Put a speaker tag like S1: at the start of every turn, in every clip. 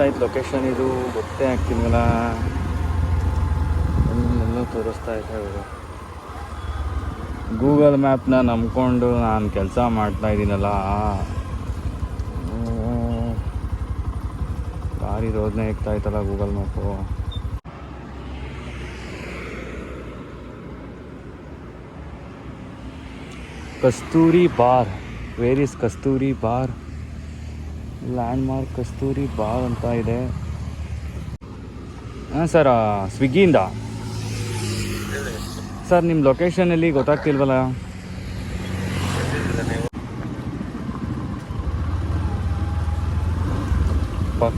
S1: ತೋರಿಸ್ತಾ ಇತ್ತು ಲೊಕೇಶನ್ ಇದು ಗೊತ್ತೇ ಆಗ್ತಿಲ್ವಲ್ಲ? ಎಲ್ಲೆಲ್ಲೋ ತೋರಿಸ್ತಾ ಇತ್ತು ಗೂಗಲ್ ಮ್ಯಾಪ್ನ ನಂಬ್ಕೊಂಡು ನಾನು ಕೆಲಸ ಮಾಡ್ತಾ ಇದ್ದೀನಲ್ಲ. ಭಾರಿ ರೋದನೆ ಇಕ್ತಾ ಇತ್ತಲ್ಲ Google map Kasturi bar. Where is Kasturi bar? Land Kasturi ಬಾವ್ ಅಂತ ಇದೆ. ಹಾಂ ಸರ್ ಸ್ವಿಗ್ಗಿಯಿಂದ ಸರ್ ನಿಮ್ಮ ಲೊಕೇಶನಲ್ಲಿ ಗೊತ್ತಾಗ್ತಿಲ್ವಲ್ಲ?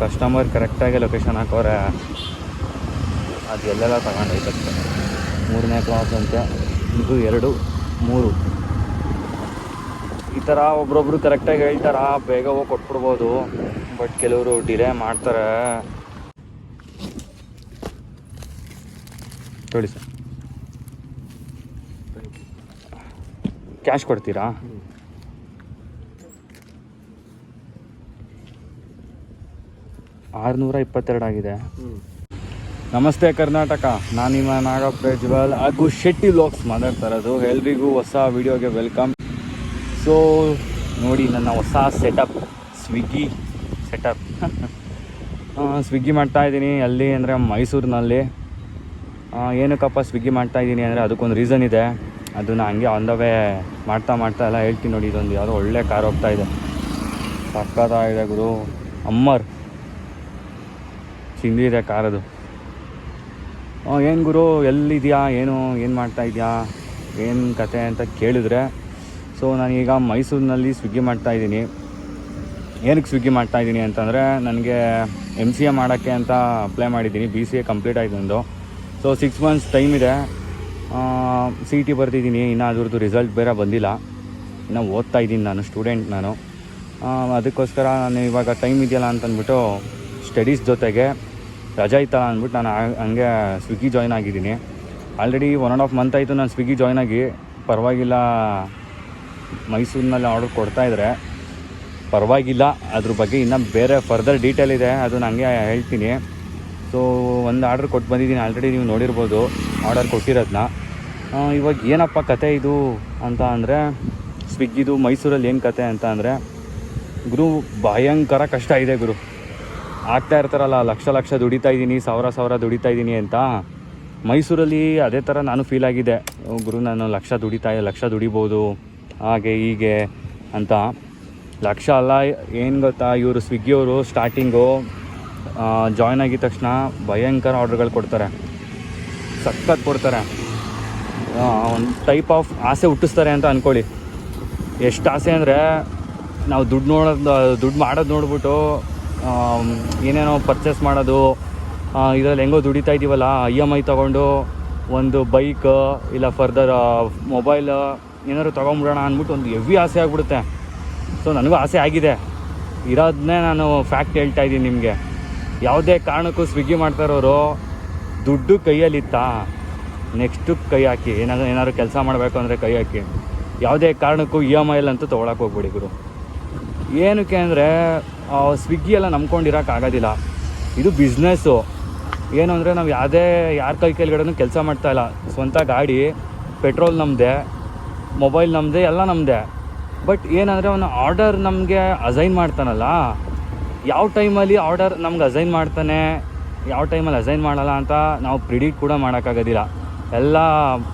S1: ಕಸ್ಟಮರ್ ಕರೆಕ್ಟಾಗಿ ಲೊಕೇಶನ್ ಹಾಕೋರೆ. ಅದು ಎಲ್ಲೆಲ್ಲ ತಗೊಂಡೈತಷ್ಟೆ ಮೂರನೇ ಕ್ಲಾಸ್ ಅಂತೆ ಇದು ಎರಡು, ಮೂರು. ಈ ಥರ ಒಬ್ರೊಬ್ರು ಕರೆಕ್ಟಾಗಿ ಹೇಳ್ತಾರ ಬೇಗ ಹೋಗಿ ಕೊಟ್ಬಿಡ್ಬೋದು. ಬಟ್ ಕೆಲವರು ಡಿಲೇ ಮಾಡ್ತಾರೆ. ಹೇಳಿ ಸರ್. ಕ್ಯಾಶ್ ಕೊಡ್ತೀರಾ? ಆರುನೂರ ಇಪ್ಪತ್ತೆರಡು ಆಗಿದೆ. ನಮಸ್ತೆ ಕರ್ನಾಟಕ. ನಾನು ನಿಮ್ಮ ನಾಗಪ್ಪ ಪ್ರಜ್ವಲ್ ಹಾಗೂ ಶೆಟ್ಟಿ ಲೋಕ್ಸ್ ಮಾತಾಡ್ತಾ ಇರೋದು. ಎಲ್ರಿಗೂ ಹೊಸ ವಿಡಿಯೋಗೆ ವೆಲ್ಕಮ್ ಸೊ ನೋಡಿ ನನ್ನ ಹೊಸ ಸೆಟಪ್ ಸ್ವಿಗ್ಗಿ ಸೆಟಪ್ ಸ್ವಿಗ್ಗಿ ಮಾಡ್ತಾ ಅಲ್ಲಿ ಅಂದರೆ ಮೈಸೂರಿನಲ್ಲಿ. ಏನಕ್ಕಪ್ಪ ಸ್ವಿಗ್ಗಿ ಮಾಡ್ತಾ ಇದ್ದೀನಿ ಅಂದರೆ ಅದಕ್ಕೊಂದು ರೀಸನ್ ಇದೆ. ಅದನ್ನು ಹಂಗೆ ಆನ್ ದ ವೇ ಮಾಡ್ತಾ ಮಾಡ್ತಾ ಎಲ್ಲ ಹೇಳ್ತೀನಿ ನೋಡಿ, ಇದೊಂದು ಯಾವುದೋ ಒಳ್ಳೆ ಕಾರ್ ಹೋಗ್ತಾ ಇದೆ. ಸಕ್ಕತ್ತಾಗಿದೆ ಗುರು. ಅಮ್ಮರ್. ಚಿಂದಿದೆ ಕಾರದು ಏನು ಗುರು, ಎಲ್ಲಿದೆಯಾ, ಏನು ಏನು ಮಾಡ್ತಾ ಇದೆಯಾ, ಏನು ಕತೆ ಅಂತ ಕೇಳಿದ್ರೆ ಸೊ ನಾನೀಗ ಮೈಸೂರಿನಲ್ಲಿ ಸ್ವಿಗ್ಗಿ ಮಾಡ್ತಾ ಇದ್ದೀನಿ. ಏನಕ್ಕೆ ಸ್ವಿಗ್ಗಿ ಮಾಡ್ತಾ ಇದ್ದೀನಿ ಅಂತಂದರೆ ನನಗೆ ಎಂ ಸಿ ಎ ಮಾಡೋಕ್ಕೆ ಅಂತ ಅಪ್ಲೈ ಮಾಡಿದ್ದೀನಿ. ಬಿ ಸಿ ಎ ಕಂಪ್ಲೀಟ್ ಆಯಿತು ನಂದು. ಸೊ ಸಿಕ್ಸ್ ಮಂತ್ಸ್ ಟೈಮ್ ಇದೆ. ಸಿ ಟಿ ಬರ್ತಿದ್ದೀನಿ ಇನ್ನೂ ಅದ್ರದ್ದು ರಿಸಲ್ಟ್ ಬೇರೆ ಬಂದಿಲ್ಲ. ಇನ್ನು ಓದ್ತಾ ಇದ್ದೀನಿ ನಾನು ಸ್ಟೂಡೆಂಟ್ ನಾನು. ಅದಕ್ಕೋಸ್ಕರ ನಾನು ಇವಾಗ ಟೈಮ್ ಇದೆಯಲ್ಲ ಅಂತ ಅಂದ್ಬಿಟ್ಟು ಸ್ಟಡೀಸ್ ಜೊತೆಗೆ ರಜಾ ಇತ್ತಲ್ಲ ಅಂದ್ಬಿಟ್ಟು ನಾನು ಹಂಗೆ ಸ್ವಿಗ್ಗಿ ಜಾಯ್ನ್ ಆಗಿದ್ದೀನಿ. Already one and half month ಆಯಿತು ನಾನು ಸ್ವಿಗ್ಗಿ ಜಾಯ್ನ್ ಆಗಿ. ಪರವಾಗಿಲ್ಲ ಮೈಸೂರಿನಲ್ಲಿ ಆರ್ಡರ್ ಕೊಡ್ತಾ ಕೊಡ್ತಾಯಿದ್ರೆ ಪರವಾಗಿಲ್ಲ. ಅದ್ರ ಬಗ್ಗೆ ಇನ್ನೂ ಬೇರೆ ಫರ್ದರ್ ಡೀಟೇಲ್ ಇದೆ. ಅದು ನನಗೆ ಹೇಳ್ತೀನಿ. ಸೊ ಒಂದು ಆರ್ಡರ್ ಕೊಟ್ಟು ಬಂದಿದ್ದೀನಿ. ಆಲ್ರೆಡಿ ನೀವು ನೋಡಿರ್ಬೋದು. ಆರ್ಡರ್ ಕೊಟ್ಟಿರೋದನ್ನ ಇವಾಗ ಏನಪ್ಪ ಕತೆ ಇದು ಅಂತ ಅಂದರೆ, ಸ್ವಿಗ್ಗಿದು ಮೈಸೂರಲ್ಲಿ ಏನು ಕತೆ ಅಂತ ಅಂದರೆ, ಗುರು, ಭಯಂಕರ ಕಷ್ಟ ಇದೆ ಗುರು. ಆಗ್ತಾ ಇರ್ತಾರಲ್ಲ, ಲಕ್ಷ ಲಕ್ಷ ದುಡಿತಾ ಇದ್ದೀನಿ, ಸಾವಿರ ಸಾವಿರ ದುಡಿತಾ ಇದ್ದೀನಿ ಅಂತ. ಮೈಸೂರಲ್ಲಿ ಅದೇ ಥರ ನಾನು ಫೀಲ್ ಆಗಿದೆ. ಗುರು, ನಾನು ಲಕ್ಷ ದುಡಿತಾ, ಲಕ್ಷ ದುಡಿಬೋದು. ಹಾಗೆ ಹೀಗೆ ಅಂತ. ಲಕ್ಷ ಅಲ್ಲ ಏನು ಗೊತ್ತಾ ಇವರು ಸ್ವಿಗ್ಗಿಯವರು ಸ್ಟಾರ್ಟಿಂಗು ಜಾಯ್ನ್ ಆಗಿದ ತಕ್ಷಣ ಭಯಂಕರ ಆರ್ಡ್ರ್ಗಳು ಕೊಡ್ತಾರೆ. ಸಖತ್ ಕೊಡ್ತಾರೆ. ಒಂದು ಟೈಪ್ ಆಫ್ ಆಸೆ ಹುಟ್ಟಿಸ್ತಾರೆ ಅಂತ ಅಂದ್ಕೊಳ್ಳಿ ಎಷ್ಟು ಆಸೆ ಅಂದರೆ ನಾವು ದುಡ್ಡು ನೋಡೋದು, ದುಡ್ಡು ಮಾಡೋದು ನೋಡ್ಬಿಟ್ಟು ಏನೇನೋ ಪರ್ಚೇಸ್ ಮಾಡೋದು ಇದರಲ್ಲಿ ಹೆಂಗೋ ದುಡಿತಾ ಇದ್ದೀವಲ್ಲ ಇ ಎಂ ಐ ತೊಗೊಂಡು ಒಂದು ಬೈಕ್ ಇಲ್ಲ ಫರ್ದರ್ ಮೊಬೈಲ್ ಏನಾದ್ರು ತೊಗೊಂಬಿಡೋಣ ಅಂದ್ಬಿಟ್ಟು ಒಂದು ಹೆವಿ ಆಸೆ ಆಗಿಬಿಡುತ್ತೆ. ಸೊ ನನಗೂ ಆಸೆ ಆಗಿದೆ. ಇರೋದನ್ನೇ ನಾನು ಫ್ಯಾಕ್ಟ್ ಹೇಳ್ತಾ ಇದ್ದೀನಿ ನಿಮಗೆ. ಯಾವುದೇ ಕಾರಣಕ್ಕೂ ಸ್ವಿಗ್ಗಿ ಮಾಡ್ತಾ ಇರೋರು, ದುಡ್ಡು ಕೈಯಲ್ಲಿತ್ತಾ? ನೆಕ್ಸ್ಟು ಕೈ ಹಾಕಿ. ಏನಾದ್ರು ಏನಾದ್ರು ಕೆಲಸ ಮಾಡಬೇಕು ಅಂದರೆ ಕೈ ಹಾಕಿ. ಯಾವುದೇ ಕಾರಣಕ್ಕೂ ಇ ಎಂ ಐಲಂತೂ ತೊಗೊಳಕ್ಕೆ ಹೋಗ್ಬೇಡಿ ಗುರು. ಏನಕ್ಕೆ ಅಂದರೆ ಸ್ವಿಗ್ಗಿ ಎಲ್ಲ ನಂಬ್ಕೊಂಡಿರೋಕ್ಕಾಗೋದಿಲ್ಲ ಇದು ಬಿಸ್ನೆಸ್ಸು ಏನು ಅಂದರೆ ನಾವು ಯಾವುದೇ ಯಾರ ಕೈ ಕೆಳಗಡೆನೂ ಕೆಲಸ ಮಾಡ್ತಾ ಇಲ್ಲ. ಸ್ವಂತ ಗಾಡಿ ಪೆಟ್ರೋಲ್ ನಮ್ಮದೇ ಮೊಬೈಲ್ ನಮ್ಮದೇ ಎಲ್ಲ ನಮ್ಮದೇ ಬಟ್ ಏನಂದರೆ ಅವನು ಆರ್ಡರ್ ನಮಗೆ ಅಸೈನ್ ಮಾಡ್ತಾನಲ್ಲ, ಯಾವ ಟೈಮಲ್ಲಿ ಆರ್ಡರ್ ನಮ್ಗೆ ಅಸೈನ್ ಮಾಡ್ತಾನೆ, ಯಾವ ಟೈಮಲ್ಲಿ ಅಸೈನ್ ಮಾಡಲ್ಲ ಅಂತ ನಾವು ಪ್ರಿಡಿಕ್ಟ್ ಕೂಡ ಮಾಡೋಕ್ಕಾಗೋದಿಲ್ಲ. ಎಲ್ಲ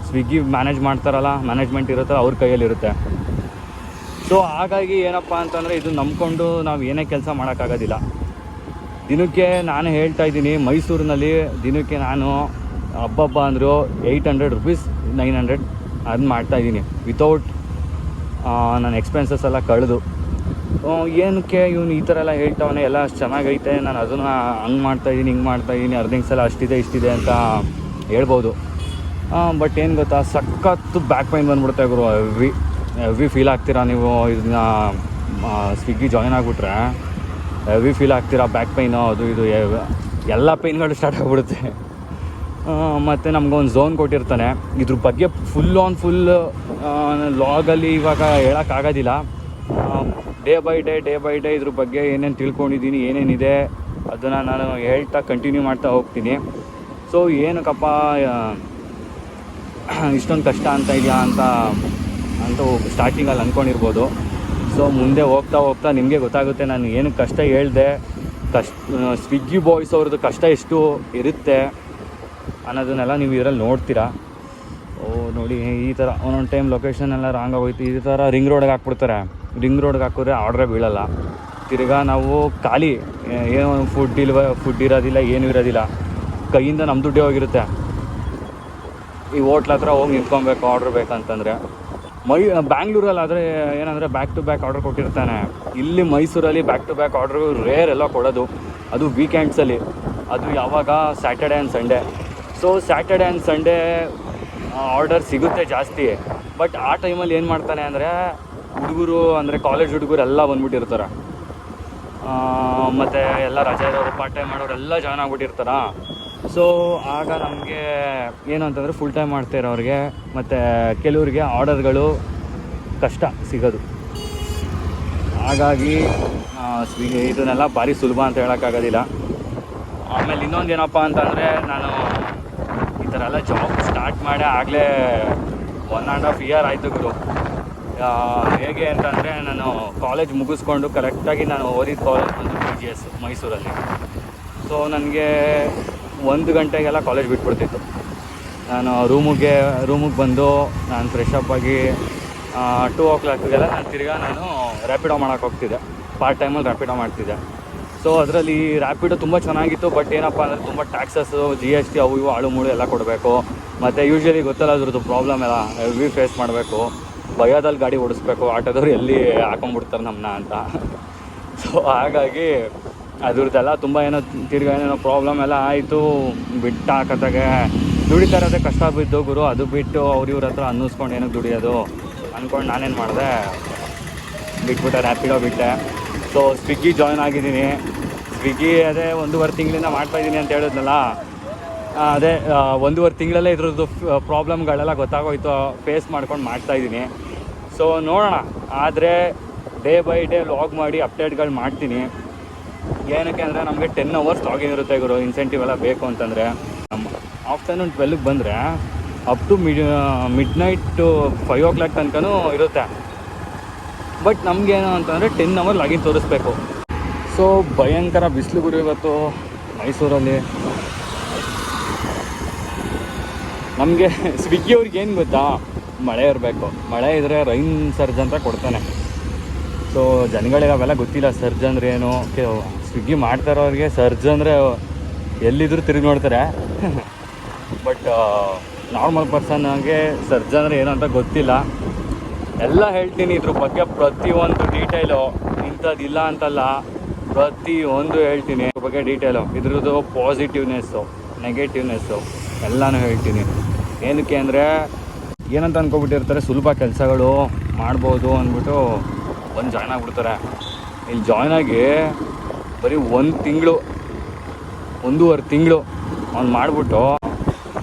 S1: ಸ್ವಿಗ್ಗಿ ಮ್ಯಾನೇಜ್ ಮಾಡ್ತಾರಲ್ಲ ಮ್ಯಾನೇಜ್ಮೆಂಟ್ ಇರುತ್ತೆ ಅವ್ರ ಕೈಯಲ್ಲಿರುತ್ತೆ. ಸೊ ಹಾಗಾಗಿ ಏನಪ್ಪ ಅಂತಂದರೆ ಇದು ನಂಬ್ಕೊಂಡು ನಾವು ಏನೇ ಕೆಲಸ ಮಾಡೋಕ್ಕಾಗೋದಿಲ್ಲ. ದಿನಕ್ಕೆ ನಾನು ಹೇಳ್ತಾ ಇದ್ದೀನಿ, ಮೈಸೂರಿನಲ್ಲಿ ದಿನಕ್ಕೆ ನಾನು ಹಬ್ಬಬ್ಬ ಅಂದರು eight hundred rupees nine hundred ಅದನ್ನ ಮಾಡ್ತಾಯಿದ್ದೀನಿ ವಿತೌಟ್ ನನ್ನ ಎಕ್ಸ್ಪೆನ್ಸಸ್ ಎಲ್ಲ ಕಳೆದು. ಏನಕ್ಕೆ ಇವನು ಈ ಥರ ಎಲ್ಲ ಹೇಳ್ತಾವನೆ? ಎಲ್ಲ ಅಷ್ಟು ಚೆನ್ನಾಗೈತೆ. ನಾನು ಅದನ್ನು ಹಂಗೆ ಮಾಡ್ತಾಯಿದ್ದೀನಿ ಹಿಂಗೆ ಮಾಡ್ತಾಯಿದ್ದೀನಿ ಅರ್ನಿಂಗ್ಸ್ ಸಲ ಅಷ್ಟಿದೆ, ಇಷ್ಟಿದೆ ಅಂತ ಹೇಳ್ಬೋದು. ಬಟ್ ಏನು ಗೊತ್ತಾ? ಸಖತ್ತು ಬ್ಯಾಕ್ ಪೈನ್ ಬಂದ್ಬಿಡುತ್ತೆ ಗುರು. ಎವ್ರಿ ಎವ್ರಿ ಫೀಲ್ ಆಗ್ತೀರಾ ನೀವು? ಇದನ್ನ ಸ್ವಿಗ್ಗಿ ಜಾಯ್ನ್ ಆಗಿಬಿಟ್ರೆ ಹೆವಿ ಫೀಲ್ ಆಗ್ತೀರಾ? ಬ್ಯಾಕ್ ಪೈನು ಅದು, ಇದು, ಎಲ್ಲ ಪೈನ್ಗಳು ಸ್ಟಾರ್ಟ್ ಆಗಿಬಿಡುತ್ತೆ. ಮತ್ತು ಒಂದು ಝೋನ್ ಕೊಟ್ಟಿರ್ತಾನೆ. ಇದ್ರ ಬಗ್ಗೆ ಫುಲ್ ಆನ್ ಫುಲ್ ಲಾಗಲ್ಲಿ ಇವಾಗ ಹೇಳೋಕ್ಕಾಗೋದಿಲ್ಲ day by day day by day ಇದ್ರ ಬಗ್ಗೆ ಏನೇನು ತಿಳ್ಕೊಂಡಿದ್ದೀನಿ, ಏನೇನಿದೆ ಅದನ್ನು ನಾನು ಹೇಳ್ತಾ ಕಂಟಿನ್ಯೂ ಮಾಡ್ತಾ ಹೋಗ್ತೀನಿ. ಸೊ ಏನಕ್ಕಪ್ಪ ಇಷ್ಟೊಂದು ಕಷ್ಟ ಅಂತ ಇದೆಯಾ ಅಂತ ಅಂತ ಸ್ಟಾರ್ಟಿಂಗಲ್ಲಿ ಅಂದ್ಕೊಂಡಿರ್ಬೋದು ಸೊ ಮುಂದೆ ಹೋಗ್ತಾ ಹೋಗ್ತಾ ನಿಮಗೆ ಗೊತ್ತಾಗುತ್ತೆ ನಾನು ಏನು ಕಷ್ಟ ಹೇಳಿದೆ. ಕಷ್ಟ ಸ್ವಿಗ್ಗಿ ಬಾಯ್ಸ್ ಅವ್ರದ್ದು ಕಷ್ಟ ಎಷ್ಟು ಇರುತ್ತೆ. ಅನ್ನೋದನ್ನೆಲ್ಲ ನೀವು ಇದರಲ್ಲಿ ನೋಡ್ತೀರಾ? ಓ, ನೋಡಿ, ಈ ಥರ ಒಂದೊಂದು ಟೈಮ್ ಲೊಕೇಶನ್ ಎಲ್ಲ ರಾಂಗ್ ಆಗೋಯ್ತು. ಈ ಥರ ರಿಂಗ್ ರೋಡ್ಗೆ ಹಾಕ್ಬಿಡ್ತಾರೆ. ರಿಂಗ್ ರೋಡ್ಗೆ ಹಾಕಿದ್ರೆ ಆರ್ಡ್ರೇ ಬೀಳಲ್ಲ. ತಿರ್ಗಾ ನಾವು ಖಾಲಿ ಏನೋ ಫುಡ್ ಇಲ್ವ ಫುಡ್ ಇರೋದಿಲ್ಲ, ಏನೂ ಇರೋದಿಲ್ಲ. ಕೈಯಿಂದ ನಮ್ಮ ದುಡ್ಡೇ ಹೋಗಿರುತ್ತೆ. ಈ ಹೋಟ್ಲ್ ಹತ್ರ ಹೋಗಿ ನಿಂತ್ಕೊಬೇಕು ಆರ್ಡ್ರ್ ಬೇಕಂತಂದರೆ. ಮೈ ಬ್ಯಾಂಗ್ಳೂರಲ್ಲಿ ಆದರೆ ಏನಂದರೆ ಬ್ಯಾಕ್ ಟು ಬ್ಯಾಕ್ ಆರ್ಡ್ರ್ ಕೊಟ್ಟಿರ್ತಾನೆ. ಇಲ್ಲಿ ಮೈಸೂರಲ್ಲಿ back to back order rare ಎಲ್ಲ ಕೊಡೋದು. ಅದು ವೀಕೆಂಡ್ಸಲ್ಲಿ ಅದು ಯಾವಾಗ Saturday and Sunday so Saturday and Sunday order ಸಿಗುತ್ತೆ ಜಾಸ್ತಿ. ಬಟ್ ಆ ಟೈಮಲ್ಲಿ ಏನು ಮಾಡ್ತಾನೆ ಅಂದರೆ, ಹುಡುಗರು ಅಂದರೆ ಕಾಲೇಜ್ ಹುಡುಗರು ಎಲ್ಲ ಬಂದ್ಬಿಟ್ಟಿರ್ತಾರೆ. ಮತ್ತು ಎಲ್ಲ ರಜೆ ಇರೋರು ಪಾರ್ಟ್ ಟೈಮ್ ಮಾಡೋರು ಎಲ್ಲ ಜಾಯ್ನ್ ಆಗ್ಬಿಟ್ಟಿರ್ತಾರ. ಸೊ ಆಗ ನಮಗೆ ಏನು ಅಂತಂದರೆ ಫುಲ್ ಟೈಮ್ ಮಾಡ್ತಾ ಇರೋರಿಗೆ, ಮತ್ತು ಕೆಲವರಿಗೆ ಆರ್ಡರ್ಗಳು ಕಷ್ಟ ಸಿಗೋದು. ಹಾಗಾಗಿ ಸ್ವಿಗ್ಗಿ ಇದನ್ನೆಲ್ಲ ಭಾರಿ ಸುಲಭ ಅಂತ ಹೇಳೋಕ್ಕಾಗೋದಿಲ್ಲ. ಆಮೇಲೆ ಇನ್ನೊಂದು ಏನಪ್ಪ ಅಂತಂದರೆ, ನಾನು ಥರ ಜಾಬ್ ಸ್ಟಾರ್ಟ್ ಮಾಡೇ ಆಗಲೇ ಒನ್ ಆ್ಯಂಡ್ ಹಾಫ್ ಇಯರ್ ಆಯಿತು ಗುರು. ಹೇಗೆ ಅಂತಂದರೆ ನಾನು ಕಾಲೇಜ್ ಮುಗಿಸ್ಕೊಂಡು ಕರೆಕ್ಟಾಗಿ ನಾನು ಓದಿದ ಕಾಲೇಜ್ ಬಂದು ಪಿ ಜಿ ಎಸ್ ಮೈಸೂರಲ್ಲಿ. ಸೊ ನನಗೆ ಒಂದು ಗಂಟೆಗೆಲ್ಲ ಕಾಲೇಜ್ ಬಿಟ್ಬಿಡ್ತಿತ್ತು. ನಾನು ರೂಮಿಗೆ ರೂಮಿಗೆ ಬಂದು ನಾನು ಫ್ರೆಶ್ ಅಪ್ ಆಗಿ ಟೂ ಓ ಕ್ಲಾಕ್ಗೆಲ್ಲ ನಾನು ತಿರ್ಗಾ ನಾನು ರ್ಯಾಪಿಡೋ ಮಾಡೋಕೆ ಹೋಗ್ತಿದ್ದೆ. ಪಾರ್ಟ್ ಟೈಮಲ್ಲಿ ರ್ಯಾಪಿಡೋ ಮಾಡ್ತಿದ್ದೆ. ಸೊ ಅದರಲ್ಲಿ ರ್ಯಾಪಿಡ್ ತುಂಬ ಚೆನ್ನಾಗಿತ್ತು ಬಟ್ ಏನಪ್ಪ ಅಂದರೆ ತುಂಬ ಟ್ಯಾಕ್ಸಸ್ಸು ಜಿ ಎಸ್ ಟಿ ಅವು ಇವು, ಆಳು ಮೂಳು ಎಲ್ಲ ಕೊಡಬೇಕು. ಮತ್ತು ಯೂಶ್ವಲಿ ಗೊತ್ತಲ್ಲ ಅದ್ರದ್ದು ಪ್ರಾಬ್ಲಮ್ ಎಲ್ಲ ಹೆವಿ ಫೇಸ್ ಮಾಡಬೇಕು. ಭಯದಲ್ಲಿ ಗಾಡಿ ಓಡಿಸ್ಬೇಕು, ಆಟೋದವ್ರು ಎಲ್ಲಿ ಹಾಕೊಂಡ್ಬಿಡ್ತಾರೆ ನಮ್ಮನ್ನ ಅಂತ. ಸೊ ಹಾಗಾಗಿ ಅದ್ರದ್ದೆಲ್ಲ ತುಂಬ ಏನೋ ತಿರ್ಗಾ ಏನೇನೋ ಪ್ರಾಬ್ಲಮ್ ಎಲ್ಲ ಆಯಿತು. ಬಿಟ್ಟು ಹಾಕತ್ತಾಗೆ. ದುಡಿತಾರದೇ ಕಷ್ಟ ಬಿದ್ದು ಗುರು, ಅದು ಬಿಟ್ಟು ಅವ್ರ ಇವ್ರ ಹತ್ರ ಅನ್ನಿಸ್ಕೊಂಡು ಏನಕ್ಕೆ ದುಡಿಯೋದು? ಅಂದ್ಕೊಂಡು ನಾನೇನು ಮಾಡಿದೆ? ಬಿಟ್ಬಿಟ್ಟೆ ರ್ಯಾಪಿಡೋ ಬಿಟ್ಟೆ. ಸೊ ಸ್ವಿಗ್ಗಿ ಜಾಯ್ನ್ ಆಗಿದ್ದೀನಿ. ಸ್ವಿಗ್ಗಿ ಅದೇ ಒಂದೂವರೆ ತಿಂಗಳಿಂದ ಮಾಡ್ತಾಯಿದ್ದೀನಿ ಅಂತ ಹೇಳಿದ್ನಲ್ಲ. ಅದೇ ಒಂದೂವರೆ ತಿಂಗಳಲ್ಲೇ ಇದ್ರದ್ದು ಪ್ರಾಬ್ಲಮ್ಗಳೆಲ್ಲ ಗೊತ್ತಾಗೋಯ್ತು. ಫೇಸ್ ಮಾಡ್ಕೊಂಡು ಮಾಡ್ತಾಯಿದ್ದೀನಿ ಸೊ ನೋಡೋಣ. ಆದರೆ, ಡೇ ಬೈ ಡೇ ಲಾಗ್ ಮಾಡಿ ಅಪ್ಡೇಟ್ಗಳು ಮಾಡ್ತೀನಿ. ಏನಕ್ಕೆ ಅಂದರೆ ನಮಗೆ ಟೆನ್ ಅವರ್ಸ್ ಲಾಗಿನ್ ಇರುತ್ತೆ ಗುರು. ಇನ್ಸೆಂಟಿವ್ ಎಲ್ಲ ಬೇಕು ಅಂತಂದರೆ. ನಮ್ಮ ಆಫ್ಟರ್ನೂನ್ ಟ್ವೆಲ್ಗೆ ಬಂದರೆ, up to mid midnight five o'clock ತನಕನೂ ಇರುತ್ತೆ. ಬಟ್ ನಮಗೇನು ಅಂತಂದರೆ ಟೆನ್ ಅವರ್ ಲಾಗಿನ್ ತೋರಿಸ್ಬೇಕು. ಸೊ ಭಯಂಕರ ಬಿಸಿಲು ಗುರು ಇವತ್ತು ಮೈಸೂರಲ್ಲಿ. ನಮಗೆ ಸ್ವಿಗ್ಗಿ ಅವ್ರಿಗೆ ಏನು ಗೊತ್ತಾ? ಮಳೆ ಇರಬೇಕು. ಮಳೆ ಇದ್ದರೆ ರೈನ್ ಸರ್ಜ್ ಅಂತ ಕೊಡ್ತಾನೆ. ಸೊ ಜನಗಳಿಗೆ ಅವೆಲ್ಲ ಗೊತ್ತಿಲ್ಲ ಸರ್ಜ್ ಅಂದ್ರೆ ಏನು? ಸ್ವಿಗ್ಗಿ ಮಾಡ್ತಾ ಇರೋರಿಗೆ ಸರ್ಜ್ ಅಂದರೆ ಎಲ್ಲಿದ್ರು ತಿರುಗಿ ನೋಡ್ತಾರೆ. ಬಟ್ ನಾರ್ಮಲ್ ಪರ್ಸನ್ಗೆ ಸರ್ಜ್ ಅಂದರೆ ಏನು ಅಂತ ಗೊತ್ತಿಲ್ಲ. ಎಲ್ಲ ಹೇಳ್ತೀನಿ ಇದ್ರ ಬಗ್ಗೆ ಪ್ರತಿಯೊಂದು ಡೀಟೇಲು ಇಂಥದ್ದಿಲ್ಲ ಅಂತಲ್ಲ, ಪ್ರತಿಯೊಂದು ಹೇಳ್ತೀನಿ. ಇದ್ರ ಬಗ್ಗೆ ಡೀಟೇಲು ಇದ್ರದ್ದು ಪಾಸಿಟಿವ್ನೆಸ್ಸು ನೆಗೆಟಿವ್ನೆಸ್ಸು ಎಲ್ಲನೂ ಹೇಳ್ತೀನಿ. ಏನಕ್ಕೆ ಅಂದರೆ, ಏನಂತ ಅಂದ್ಕೊಬಿಟ್ಟಿರ್ತಾರೆ ಸುಲಭ ಕೆಲಸಗಳು ಮಾಡ್ಬೋದು ಅಂದ್ಬಿಟ್ಟು ಬಂದು ಜಾಯ್ನ್ ಆಗಿಬಿಡ್ತಾರೆ. ಇಲ್ಲಿ ಜಾಯ್ನ್ ಆಗಿ ಬರೀ ಒಂದು ತಿಂಗಳು, ಒಂದೂವರೆ ತಿಂಗಳು ಅವ್ನು ಮಾಡಿಬಿಟ್ಟು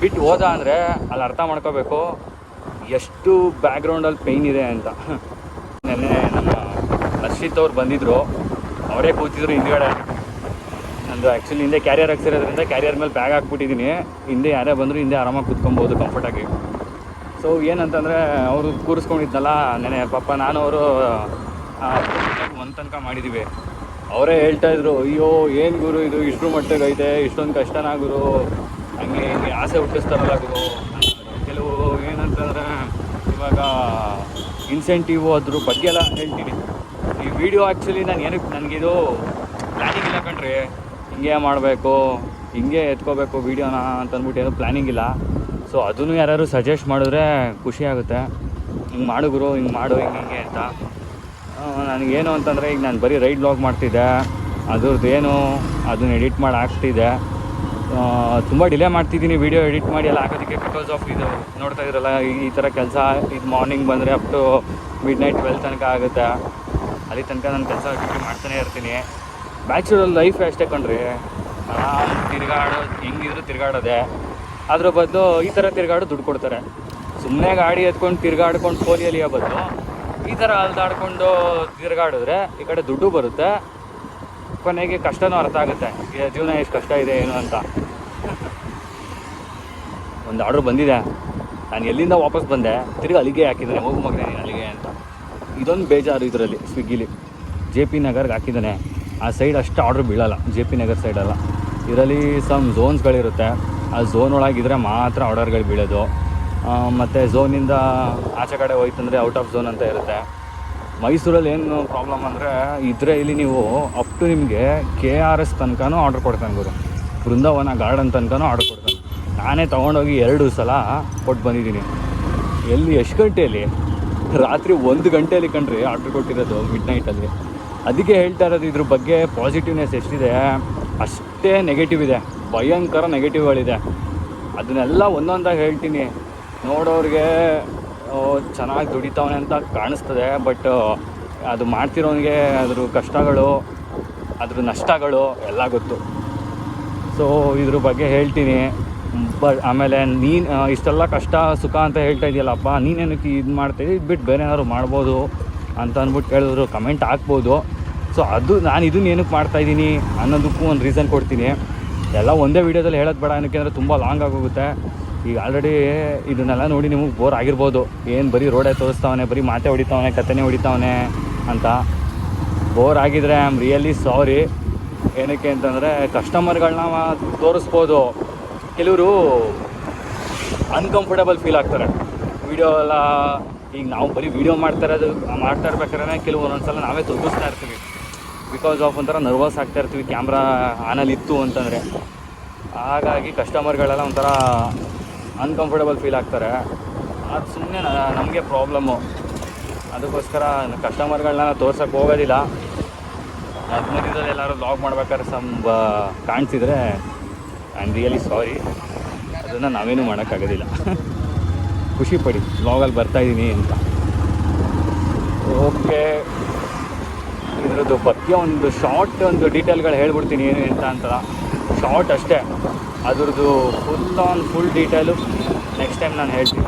S1: ಬಿಟ್ಟು ಹೋದ ಅಂದರೆ ಅಲ್ಲಿ ಅರ್ಥ ಮಾಡ್ಕೋಬೇಕು. ಎಷ್ಟು ಬ್ಯಾಕ್ಗ್ರೌಂಡಲ್ಲಿ ಪೈನ್ ಇದೆ ಅಂತ. ನೆನ್ನೆ ನಮ್ಮ ಹರ್ಷಿತ್ ಅವ್ರು ಬಂದಿದ್ದರು ಅವರೇ ಕೂತಿದ್ರು ಹಿಂದ್ಗಡೆ. ನಂದು ಆ್ಯಕ್ಚುಲಿ ಹಿಂದೆ ಕ್ಯಾರಿಯರ್ ಹಾಕ್ಸಿರೋದ್ರಿಂದ ಕ್ಯಾರಿಯರ್ ಮೇಲೆ ಬ್ಯಾಗ್ ಹಾಕ್ಬಿಟ್ಟಿದ್ದೀನಿ. ಹಿಂದೆ ಯಾರೇ ಬಂದರೂ ಹಿಂದೆ ಆರಾಮಾಗಿ ಕೂತ್ಕೊಬೋದು ಕಂಫರ್ಟಾಗಿ ಸೊ ಏನಂತಂದರೆ ಅವರು ಕೂರಿಸ್ಕೊಂಡಿದ್ನಲ್ಲ ನೆನೆ ಪಾಪ ನಾನು ಅವರು ಒಂದು ತನಕ ಮಾಡಿದ್ದೀವಿ ಅವರೇ ಹೇಳ್ತಾ ಇದ್ರು, ಅಯ್ಯೋ, ಏನು ಗುರು ಇದು? ಇಷ್ಟರ ಮಟ್ಟಿಗೆ ಐತೆ ಇಷ್ಟೊಂದು ಕಷ್ಟನಾ ಗುರು? ಹಂಗೆ ಹಿಂಗೆ ಆಸೆ ಹುಟ್ಟಿಸ್ತಾರಲ್ಲ ಗುರು? ಕೆಲವು ಏನಂತಂದರೆ ಇವಾಗ ಇನ್ಸೆಂಟಿವ್ ಅದ್ರ ಬಗ್ಗೆ ಎಲ್ಲ ಹೇಳ್ತೀನಿ. ಈ ವಿಡಿಯೋ ಆ್ಯಕ್ಚುಲಿ ನಾನು ಏನಕ್ಕೆ ನನಗಿದು ಪ್ಲ್ಯಾನಿಂಗ್ ಇಲ್ಲ ಕಣ್ರಿ. ಹಿಂಗೆ ಮಾಡಬೇಕು, ಹಿಂಗೆ ಎತ್ಕೋಬೇಕು ವೀಡಿಯೋನ ಅಂತಂದ್ಬಿಟ್ಟು ಏನೂ ಪ್ಲ್ಯಾನಿಂಗ್ ಇಲ್ಲ. ಸೊ ಅದನ್ನು ಯಾರು ಸಜೆಸ್ಟ್ ಮಾಡಿದ್ರೆ ಖುಷಿ ಆಗುತ್ತೆ. ಹಿಂಗೆ ಮಾಡು ಹಿಂಗೆ ಮಾಡು, ಹಿಂಗೆ ಹಿಂಗೆ ಅಂತ. ನನಗೇನು ಅಂತಂದರೆ ಈಗ ನಾನು ಬರೀ ರೈಡ್ ಬ್ಲಾಗ್ ಮಾಡ್ತಿದ್ದೆ. ಅದ್ರದ್ದು ಏನು ಅದನ್ನ ಎಡಿಟ್ ಮಾಡಿ ಹಾಕ್ತಿದ್ದೆ ತುಂಬ ಡಿಲೇ ಮಾಡ್ತಿದ್ದೀನಿ ವೀಡಿಯೋ ಎಡಿಟ್ ಮಾಡಿ ಎಲ್ಲ ಹಾಕೋದಕ್ಕೆ ಬಿಕಾಸ್ ಆಫ್ ಇದು ನೋಡ್ತಾ ಇದ್ರಲ್ಲ, ಈ- ಥರ ಕೆಲಸ ಇದು ಮಾರ್ನಿಂಗ್ ಬಂದರೆ up to midnight twelve ತನಕ ಆಗುತ್ತೆ. ಅಲ್ಲಿ ತನಕ ನಾನು ಕೆಲಸ ಡ್ಯೂಟಿ ಮಾಡ್ತಾನೆ ಇರ್ತೀನಿ. ಬ್ಯಾಚುಲರ್ ಲೈಫ್ ಅಷ್ಟೇ ಕಣ್ರಿ. ಆರಾಮ್ ತಿರುಗಾಡೋ, ಹೆಂಗಿದ್ರು ತಿರುಗಾಡೋದೆ. ಅದ್ರ ಬದಲು ಈ ಥರ ತಿರುಗಾಡೋ ದುಡ್ಡು ಕೊಡ್ತಾರೆ. ಸುಮ್ಮನೆ ಗಾಡಿ ಎತ್ಕೊಂಡು ತಿರುಗಾಡ್ಕೊಂಡು ಫೋಲಿಯಲ್ಲಿ ಬದಲು ಈ ಥರ ಅಲ್ದಾಡ್ಕೊಂಡು ತಿರುಗಾಡಿದ್ರೆ ಈ ಕಡೆ ದುಡ್ಡು ಬರುತ್ತೆ. ಕೊನೆಗೆ ಕಷ್ಟನೂ ಅರ್ಥ ಆಗುತ್ತೆ. ಜೀವನ ಎಷ್ಟು ಕಷ್ಟ ಇದೆ, ಏನು ಅಂತ. ಒಂದು ಆರ್ಡ್ರ್ ಬಂದಿದೆ. ನಾನು ಎಲ್ಲಿಂದ ವಾಪಸ್ ಬಂದೆ, ತಿರ್ಗಿ ಅಲ್ಲಿಗೆ ಹಾಕಿದ್ದಾನೆ, ಹೋಗು ಮಗನೇ, ಅಲ್ಲಿಗೆ ಅಂತ. ಇದೊಂದು ಬೇಜಾರು ಇದರಲ್ಲಿ, ಸ್ವಿಗ್ಗಿಲಿ. ಜೆ ಪಿ ನಗರ್ಗೆ ಹಾಕಿದ್ದಾನೆ. ಆ ಸೈಡ್ ಅಷ್ಟು ಆರ್ಡ್ರ್ ಬೀಳಲ್ಲ, ಜೆ ಪಿ ನಗರ್ ಸೈಡಲ್ಲ ಇದರಲ್ಲಿ ಸಮ್ ಝೋನ್ಸ್ಗಳಿರುತ್ತೆ ಆ ಝೋನ್ ಒಳಗಿದ್ರೆ ಮಾತ್ರ ಆರ್ಡರ್ಗಳು ಬೀಳೋದು. ಮತ್ತು ಝೋನಿಂದ ಆಚೆ ಕಡೆ ಹೋಯ್ತಂದರೆ ಔಟ್ ಆಫ್ ಝೋನ್ ಅಂತ ಇರುತ್ತೆ. ಮೈಸೂರಲ್ಲಿ ಏನು ಪ್ರಾಬ್ಲಮ್ ಅಂದರೆ ಇದ್ರೆ ಇಲ್ಲಿ ನೀವು ಅಪ್ ಟು ನಿಮಗೆ ಕೆ ಆರ್ ಎಸ್ ತನಕನೂ ಆರ್ಡ್ರ್ ಕೊಡ್ತಾನೆ ಗುರು. ಬೃಂದಾವನ ಗಾರ್ಡನ್ ತನಕನೂ ಆರ್ಡ್ರ್ ಕೊಡ್ತಾನೆ. ನಾನೇ ತೊಗೊಂಡೋಗಿ ಎರಡು ಸಲ ಕೊಟ್ಟು ಬಂದಿದ್ದೀನಿ. ಎಲ್ಲಿ, ಎಷ್ಟು ಗಂಟೆಯಲ್ಲಿ? ರಾತ್ರಿ ಒಂದು ಗಂಟೆಯಲ್ಲಿ ಕಣ್ರಿ ಆರ್ಡ್ರ್ ಕೊಟ್ಟಿರೋದು ಮಿಡ್ ನೈಟಲ್ಲಿ ಅದಕ್ಕೆ ಹೇಳ್ತಾ ಇರೋದು ಇದ್ರ ಬಗ್ಗೆ ಪಾಸಿಟಿವ್ನೆಸ್ ಎಷ್ಟಿದೆ? ಅಷ್ಟೇ ನೆಗೆಟಿವ್ ಇದೆ. ಭಯಂಕರ ನೆಗೆಟಿವ್ಗಳಿದೆ ಅದನ್ನೆಲ್ಲ ಒಂದೊಂದಾಗಿ ಹೇಳ್ತೀನಿ. ನೋಡೋರಿಗೆ ಚೆನ್ನಾಗಿ ದುಡಿತಾವನೆ ಅಂತ ಕಾಣಿಸ್ತದೆ, ಬಟ್, ಅದು ಮಾಡ್ತಿರೋನಿಗೆ ಅದ್ರ ಕಷ್ಟಗಳು, ಅದ್ರ ನಷ್ಟಗಳು ಎಲ್ಲ ಗೊತ್ತು. ಸೊ ಇದ್ರ ಬಗ್ಗೆ ಹೇಳ್ತೀನಿ. ಬಟ್, ಆಮೇಲೆ ನೀನು ಇಷ್ಟೆಲ್ಲ ಕಷ್ಟ, ಸುಖ ಅಂತ ಹೇಳ್ತಾ ಇದೆಯಲ್ಲಪ್ಪ ನೀನೇನಕ್ಕೆ ಇದು ಮಾಡ್ತೀವಿ ಇದು ಬಿಟ್ಟು ಬೇರೆ ಏನಾದ್ರು ಮಾಡ್ಬೋದು ಅಂತ ಅಂದ್ಬಿಟ್ಟು ಕೇಳಿದ್ರು ಕಮೆಂಟ್ ಹಾಕ್ಬೋದು. ಸೊ ಅದು, ನಾನು ಇದನ್ನ ಏನಕ್ಕೆ ಮಾಡ್ತಾಯಿದ್ದೀನಿ ಅನ್ನೋದಕ್ಕೂ ಒಂದು ರೀಸನ್ ಕೊಡ್ತೀನಿ. ಎಲ್ಲ ಒಂದೇ ವೀಡಿಯೋದಲ್ಲಿ ಹೇಳೋದು ಬೇಡ, ಏನಕ್ಕೆ ಅಂದರೆ ತುಂಬ ಲಾಂಗ್ ಆಗೋಗುತ್ತೆ. ಈಗ ಆಲ್ರೆಡಿ ಇದನ್ನೆಲ್ಲ ನೋಡಿ ನಿಮಗೆ ಬೋರ್ ಆಗಿರ್ಬೋದು. ಏನು ಬರೀ ರೋಡೇ ತೋರಿಸ್ತಾವನೆ, ಬರೀ ಮಾತೆ ಹೊಡಿತಾವನೆ, ಕತೆನೇ ಹೊಡಿತಾವನೆ ಅಂತ. ಬೋರ್ ಆಗಿದ್ರೆ ಐ ಆಮ್ ರಿಯಲಿ ಸಾರಿ ಏನಕ್ಕೆ ಅಂತಂದರೆ ಕಸ್ಟಮರ್ಗಳನ್ನ ತೋರಿಸ್ಬೋದು. ಕೆಲವರು ಅನ್ಕಂಫರ್ಟಬಲ್ ಫೀಲ್ ಆಗ್ತಾರೆ. ವಿಡಿಯೋ ಎಲ್ಲ, ಈಗ ನಾವು ಬರೀ ವೀಡಿಯೋ ಮಾಡ್ತಾ ಇರೋದು, ಮಾಡ್ತಾ ಇರ್ಬೇಕಾದ್ರೆ ಕೆಲವು ಒಂದೊಂದ್ಸಲ ನಾವೇ ತೋರಿಸ್ತಾ ಇರ್ತೀವಿ. ಬಿಕಾಸ್ ಆಫ್ ಒಂಥರ ನರ್ವಸ್ ಆಗ್ತಾ ಇರ್ತೀವಿ ಕ್ಯಾಮ್ರಾ ಆನಲ್ಲಿ ಇತ್ತು ಅಂತಂದರೆ. ಹಾಗಾಗಿ ಕಸ್ಟಮರ್ಗಳೆಲ್ಲ ಒಂಥರ ಅನ್ಕಂಫರ್ಟೇಬಲ್ ಫೀಲ್ ಆಗ್ತಾರೆ. ಅದು ಸುಮ್ಮನೆ ನಮಗೆ ಪ್ರಾಬ್ಲಮ್ಮು ಅದಕ್ಕೋಸ್ಕರ ಕಸ್ಟಮರ್ಗಳನ್ನ ತೋರ್ಸೋಕ್ಕೆ ಹೋಗೋದಿಲ್ಲ. ಮಧ್ಯದಲ್ಲಿ ಎಲ್ಲರೂ ಲಾಗ್ ಮಾಡ್ಬೇಕಾದ್ರೆ ಸಮ್ ಕಾಣಿಸಿದ್ರೆ ಐ ಆಮ್ ರಿಯಲಿ ಸಾರಿ ಅದನ್ನು ನಾವೇನು ಮಾಡೋಕ್ಕಾಗೋದಿಲ್ಲ. ಖುಷಿ ಪಡಿ ಲಾಗಲ್ಲಿ ಬರ್ತಾಯಿದ್ದೀನಿ ಅಂತ. ಓಕೆ. ಇದರದ್ದು ಒಂದು ಶಾರ್ಟ್ ಒಂದು ಡೀಟೇಲ್ಗಳು ಹೇಳ್ಬಿಡ್ತೀನಿ ಏನು ಅಂತ. ಅಂತಲ್ಲ ಶಾರ್ಟ್ ಅಷ್ಟೇ. ಅದ್ರದ್ದು full on full detail next time ನಾನು ಹೇಳ್ತೀನಿ.